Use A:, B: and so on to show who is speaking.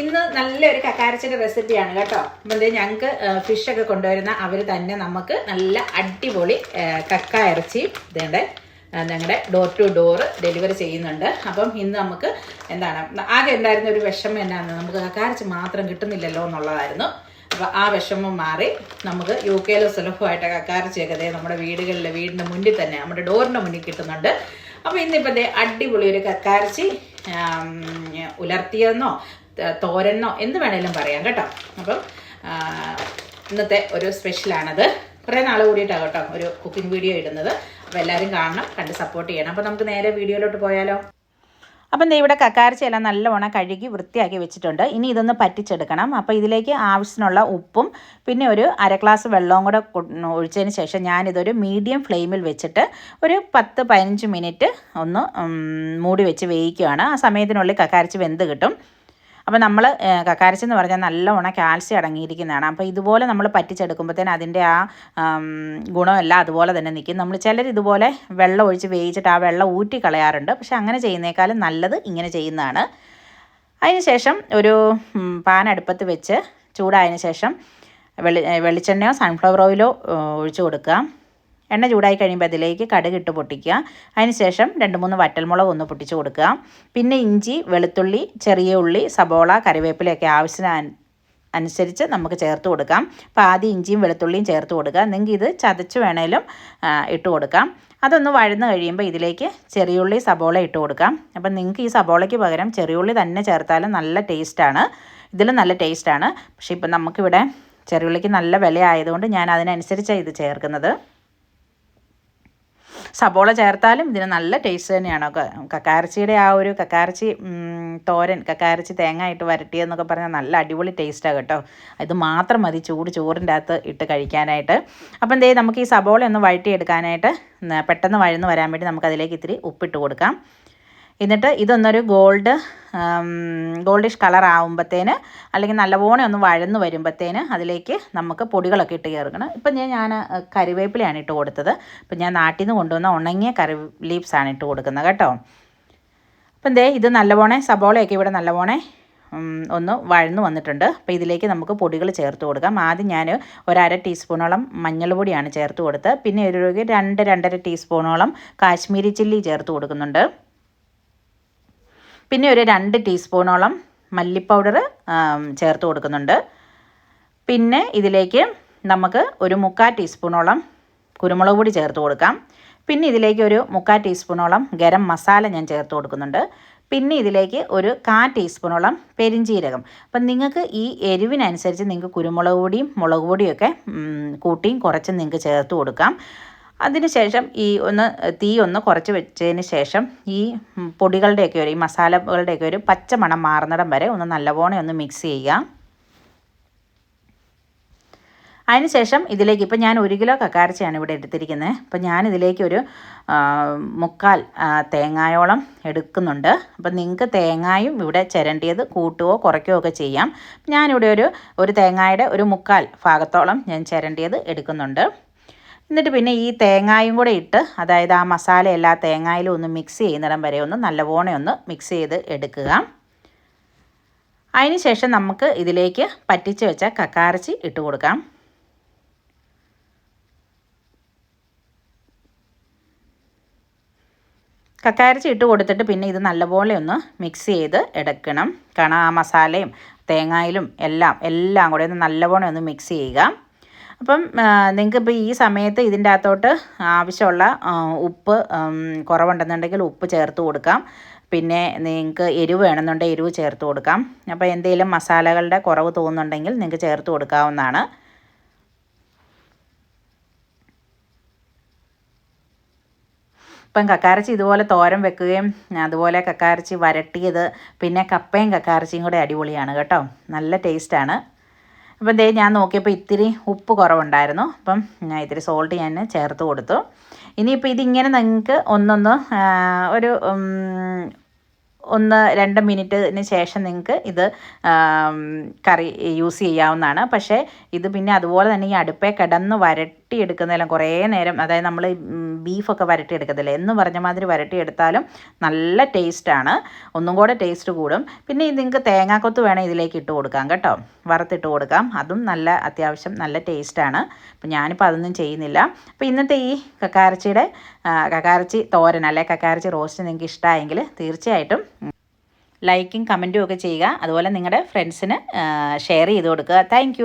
A: ഇന്ന് നല്ലൊരു കക്കാരച്ചിന്റെ റെസിപ്പിയാണ് കേട്ടോ. അപ്പം ഫിഷ് ഒക്കെ കൊണ്ടുവരുന്ന അവർ തന്നെ നമുക്ക് നല്ല അടിപൊളി കക്ക ഇറച്ചി ഇതേണ്ട ഞങ്ങളുടെ ഡോർ ടു ഡോർ ഡെലിവറി ചെയ്യുന്നുണ്ട്. അപ്പം ഇന്ന് നമുക്ക് എന്താണ് ആകെ ഉണ്ടായിരുന്ന ഒരു വിഷമം എന്നാണ് നമുക്ക് കക്കാരച്ച് മാത്രം കിട്ടുന്നില്ലല്ലോ എന്നുള്ളതായിരുന്നു. അപ്പോൾ ആ വിഷമം മാറി നമുക്ക് യു കെയിലെ സുലഭമായിട്ട് കക്കാരച്ചിയൊക്കെ നമ്മുടെ വീടുകളിലെ വീടിന്റെ മുന്നിൽ തന്നെ നമ്മുടെ ഡോറിന്റെ മുന്നിൽ കിട്ടുന്നുണ്ട്. അപ്പോൾ ഇന്നിപ്പോൾ അടിപൊളി ഒരു കക്കാരച്ചി ഉലർത്തിയെന്നോ തോരനോ എന്ത് വേണേലും പറയാം കേട്ടോ. അപ്പം ഇന്നത്തെ ഒരു സ്പെഷ്യലാണത്. കുറേ നാൾ കൂടിയിട്ടാണ് കേട്ടോ ഒരു കുക്കിംഗ് വീഡിയോ ഇടുന്നത്. അപ്പോൾ എല്ലാവരും കാണണം കണ്ട് സപ്പോർട്ട് ചെയ്യണം. അപ്പോൾ നമുക്ക് നേരെ വീഡിയോയിലോട്ട് പോയാലോ? അപ്പം ദേ ഇവിടെ കക്കാരച്ചി എല്ലാം നല്ലവണ്ണം കഴുകി വൃത്തിയാക്കി വെച്ചിട്ടുണ്ട്. ഇനി ഇതൊന്ന് പറ്റിച്ചെടുക്കണം. അപ്പോൾ ഇതിലേക്ക് ആവശ്യത്തിനുള്ള ഉപ്പും പിന്നെ ഒരു അര ഗ്ലാസ് വെള്ളവും കൂടെ ഒഴിച്ചതിന് ശേഷം ഞാനിതൊരു മീഡിയം ഫ്ലെയിമിൽ വെച്ചിട്ട് ഒരു പത്ത് പതിനഞ്ച് മിനിറ്റ് ഒന്ന് മൂടി വെച്ച് വേവിക്കുകയാണ് ആ സമയത്തിനുള്ളിൽ കക്കാരച്ചി വെന്ത് കിട്ടും. അപ്പോൾ നമ്മൾ കക്കാരച്ചി എന്ന് പറഞ്ഞാൽ നല്ലവണ്ണം കാൽസ്യം അടങ്ങിയിരിക്കുന്നതാണ്. അപ്പോൾ ഇതുപോലെ നമ്മൾ പറ്റിച്ചെടുക്കുമ്പോഴത്തേന് അതിന്റെ ആ ഗുണമെല്ലാം അതുപോലെ തന്നെ നിൽക്കും. നമ്മൾ ചിലർ ഇതുപോലെ വെള്ളം ഒഴിച്ച് വേവിച്ചിട്ട് ആ വെള്ളം ഊറ്റി കളയാറുണ്ട്. പക്ഷേ അങ്ങനെ ചെയ്യുന്നേക്കാളും നല്ലത് ഇങ്ങനെ ചെയ്യുന്നതാണ്. അതിനുശേഷം ഒരു പാൻ അടുപ്പത്ത് വെച്ച് ചൂടായതിന് ശേഷം വെളി വെളിച്ചെണ്ണയോ സൺഫ്ലവർ ഓയിലോ ഒഴിച്ചു കൊടുക്കുക. എണ്ണ ചൂടായി കഴിയുമ്പോൾ അതിലേക്ക് കടുക് ഇട്ട് പൊട്ടിക്കുക. അതിനുശേഷം രണ്ട് മൂന്ന് വറ്റൽമുളക് ഒന്ന് പൊട്ടിച്ച് കൊടുക്കുക. പിന്നെ ഇഞ്ചി വെളുത്തുള്ളി ചെറിയ ഉള്ളി സബോള കറിവേപ്പിലയൊക്കെ ആവശ്യത്തിന് അനുസരിച്ച് നമുക്ക് ചേർത്ത് കൊടുക്കാം. അപ്പോൾ ആദ്യം ഇഞ്ചിയും വെളുത്തുള്ളിയും ചേർത്ത് കൊടുക്കുക. നിങ്ങൾക്ക് ഇത് ചതച്ച് വേണേലും ഇട്ട് കൊടുക്കാം. അതൊന്ന് വഴന്ന് കഴിയുമ്പോൾ ഇതിലേക്ക് ചെറിയുള്ളി സബോള ഇട്ട് കൊടുക്കാം. അപ്പം നിങ്ങൾക്ക് ഈ സബോളയ്ക്ക് പകരം ചെറിയുള്ളി തന്നെ ചേർത്താലും നല്ല ടേസ്റ്റാണ്. ഇതിലും നല്ല ടേസ്റ്റാണ്. പക്ഷേ ഇപ്പം നമുക്കിവിടെ ചെറിയുള്ളിക്ക് നല്ല വില ആയതുകൊണ്ട് ഞാൻ അതിനനുസരിച്ചാണ് ഇത് ചേർക്കുന്നത്. സബോള ചേർത്താലും ഇതിന് നല്ല ടേസ്റ്റ് തന്നെയാണ്. കക്കാരച്ചിയുടെ ആ ഒരു കക്കാരച്ചി തോരൻ കക്കാരച്ചി തേങ്ങ ഇട്ട് വരട്ടിയെന്നൊക്കെ പറഞ്ഞാൽ നല്ല അടിപൊളി ടേസ്റ്റാണ് കേട്ടോ. ഇത് മാത്രം മതി ചൂട് ചോറിന്റെ അകത്ത് ഇട്ട് കഴിക്കാനായിട്ട്. അപ്പം ദേ നമുക്ക് ഈ സബോള ഒന്ന് വഴറ്റിയെടുക്കാനായിട്ട് പെട്ടെന്ന് വഴന്ന് വരാൻ വേണ്ടി നമുക്ക് അതിലേക്ക് ഇത്തിരി ഉപ്പിട്ട് കൊടുക്കാം. എന്നിട്ട് ഇതൊന്നൊരു ഗോൾഡ് ഗോൾഡിഷ് കളർ ആകുമ്പോഴത്തേന് അല്ലെങ്കിൽ നല്ലപോലെ ഒന്ന് വഴന്ന് വരുമ്പോഴത്തേന് അതിലേക്ക് നമുക്ക് പൊടികളൊക്കെ ഇട്ട് ചേർക്കണം. ഇപ്പം ഞാൻ ഞാൻ കറിവേപ്പിലയാണ് ഇട്ട് കൊടുത്തത്. ഇപ്പം ഞാൻ നാട്ടിൽ നിന്ന് കൊണ്ടുവന്ന ഉണങ്ങിയ കറി ലീവ്സാണ് ഇട്ട് കൊടുക്കുന്നത് കേട്ടോ. അപ്പം ദേ ഇത് നല്ലപോലെ സബോളയൊക്കെ ഇവിടെ നല്ലപോലെ ഒന്ന് വഴന്നു വന്നിട്ടുണ്ട്. അപ്പോൾ ഇതിലേക്ക് നമുക്ക് പൊടികൾ ചേർത്ത് കൊടുക്കാം. ആദ്യം ഞാൻ ഒരര ടീസ്പൂണോളം മഞ്ഞൾപ്പൊടിയാണ് ചേർത്ത് കൊടുത്തത്. പിന്നെ ഒരു രണ്ട് രണ്ടര ടീസ്പൂണോളം കാശ്മീരി ചില്ലി ചേർത്ത് കൊടുക്കുന്നുണ്ട്. പിന്നെ ഒരു രണ്ട് ടീസ്പൂണോളം മല്ലി പൗഡർ ചേർത്ത് കൊടുക്കുന്നുണ്ട്. പിന്നെ ഇതിലേക്ക് നമുക്ക് ഒരു മുക്കാൽ ടീസ്പൂണോളം കുരുമുളക് പൊടി ചേർത്ത് കൊടുക്കാം. പിന്നെ ഇതിലേക്ക് ഒരു മുക്കാൽ ടീസ്പൂണോളം ഗരം മസാല ഞാൻ ചേർത്ത് കൊടുക്കുന്നുണ്ട്. പിന്നെ ഇതിലേക്ക് ഒരു കാ ടീസ്പൂണോളം പെരിഞ്ചീരകം. അപ്പം നിങ്ങൾക്ക് ഈ എരിവിനനുസരിച്ച് നിങ്ങൾക്ക് കുരുമുളക് പൊടിയും മുളക് പൊടിയൊക്കെ കൂട്ടിയും കുറച്ചും നിങ്ങൾക്ക് ചേർത്ത് കൊടുക്കാം. അതിനുശേഷം ഈ ഒന്ന് തീ ഒന്ന് കുറച്ച് വെച്ചതിന് ശേഷം ഈ പൊടികളുടെയൊക്കെ ഒരു ഈ മസാലകളുടെയൊക്കെ ഒരു പച്ച മണം മാറുന്നിടം വരെ ഒന്ന് നല്ലപോലെ ഒന്ന് മിക്സ് ചെയ്യുക. അതിനുശേഷം ഇതിലേക്ക് ഇപ്പം ഞാൻ ഒരു കിലോ കക്കാരച്ചയാണ് ഇവിടെ എടുത്തിരിക്കുന്നത്. അപ്പം ഞാൻ ഇതിലേക്ക് ഒരു മുക്കാൽ തേങ്ങായോളം എടുക്കുന്നുണ്ട്. അപ്പം നിങ്ങൾക്ക് തേങ്ങായും ഇവിടെ ചിരണ്ടിയത് കൂട്ടുകയോ കുറയ്ക്കുകയോ ഒക്കെ ചെയ്യാം. ഞാനിവിടെ ഒരു ഒരു തേങ്ങായുടെ ഒരു മുക്കാൽ ഭാഗത്തോളം ഞാൻ ചിരണ്ടിയത് എടുക്കുന്നുണ്ട്. എന്നിട്ട് പിന്നെ ഈ തേങ്ങായും കൂടെ ഇട്ട് അതായത് ആ മസാല എല്ലാ തേങ്ങായിലും ഒന്ന് മിക്സ് ചെയ്യുന്നിടം വരെ ഒന്ന് നല്ലപോലെ ഒന്ന് മിക്സ് ചെയ്ത് എടുക്കുക. അതിന് ശേഷം നമുക്ക് ഇതിലേക്ക് പറ്റിച്ച് വെച്ച കക്കാരച്ചി ഇട്ട് കൊടുക്കാം. കക്കാരച്ചി ഇട്ട് കൊടുത്തിട്ട് പിന്നെ ഇത് നല്ലപോലെ ഒന്ന് മിക്സ് ചെയ്ത് എടുക്കണം. കാരണം ആ മസാലയും തേങ്ങായിലും എല്ലാം എല്ലാം കൂടെ ഒന്ന് നല്ലപോലെ ഒന്ന് മിക്സ് ചെയ്യുക. അപ്പം നിങ്ങൾക്ക് ഇപ്പോൾ ഈ സമയത്ത് ഇതിന്റെ അകത്തോട്ട് ആവശ്യമുള്ള ഉപ്പ് കുറവുണ്ടെന്നുണ്ടെങ്കിൽ ഉപ്പ് ചേർത്ത് കൊടുക്കാം. പിന്നെ നിങ്ങൾക്ക് എരിവ് വേണമെന്നുണ്ടെങ്കിൽ എരിവ് ചേർത്ത് കൊടുക്കാം. അപ്പോൾ എന്തെങ്കിലും മസാലകളുടെ കുറവ് തോന്നുന്നുണ്ടെങ്കിൽ നിങ്ങൾക്ക് ചേർത്ത് കൊടുക്കാവുന്നതാണ്. ഇപ്പം കക്കാരച്ചി ഇതുപോലെ തോരൻ വെക്കുകയും അതുപോലെ കക്കാരച്ചി വരട്ടിയത് പിന്നെ കപ്പയും കക്കാരച്ചിയും കൂടെ അടിപൊളിയാണ് കേട്ടോ. നല്ല ടേസ്റ്റാണ്. അപ്പം ദേ ഞാൻ നോക്കിയപ്പോൾ ഇത്തിരി ഉപ്പ് കുറവുണ്ടായിരുന്നു. അപ്പം ഞാൻ ഇത്തിരി സോൾട്ട് ഞാൻ ചേർത്ത് കൊടുത്തു. ഇനിയിപ്പോൾ ഇതിങ്ങനെ നിങ്ങൾക്ക് ഒന്നൊന്ന് ഒരു ഒന്ന് രണ്ട് മിനിറ്റിന് ശേഷം നിങ്ങൾക്ക് ഇത് കറി യൂസ് ചെയ്യാവുന്നതാണ്. പക്ഷേ ഇത് പിന്നെ അതുപോലെ തന്നെ ഈ അടുപ്പേ കിടന്ന് വര വരട്ടിയെടുക്കുന്നതെല്ലാം കുറേ നേരം അതായത് നമ്മൾ ബീഫൊക്കെ വരട്ടിയെടുക്കത്തില്ലേ? എന്ന് പറഞ്ഞ മാതിരി വരട്ടിയെടുത്താലും നല്ല ടേസ്റ്റാണ്. ഒന്നും കൂടെ ടേസ്റ്റ് കൂടും. പിന്നെ നിങ്ങൾക്ക് തേങ്ങാക്കൊത്ത് വേണേൽ ഇതിലേക്ക് ഇട്ട് കൊടുക്കാം കേട്ടോ. വറുത്തിട്ട് കൊടുക്കാം. അതും നല്ല അത്യാവശ്യം നല്ല ടേസ്റ്റാണ്. അപ്പം ഞാനിപ്പോൾ അതൊന്നും ചെയ്യുന്നില്ല. അപ്പോൾ ഇന്നത്തെ ഈ കക്കാരച്ചിയുടെ കക്കാരച്ചി തോരൻ അല്ലെ? കക്കാരച്ചി റോസ്റ്റ് നിങ്ങൾക്ക് ഇഷ്ടമായെങ്കിൽ തീർച്ചയായിട്ടും ലൈക്കും കമന്റും ഒക്കെ ചെയ്യുക. അതുപോലെ നിങ്ങളുടെ ഫ്രണ്ട്സിന് ഷെയർ ചെയ്ത് കൊടുക്കുക. താങ്ക്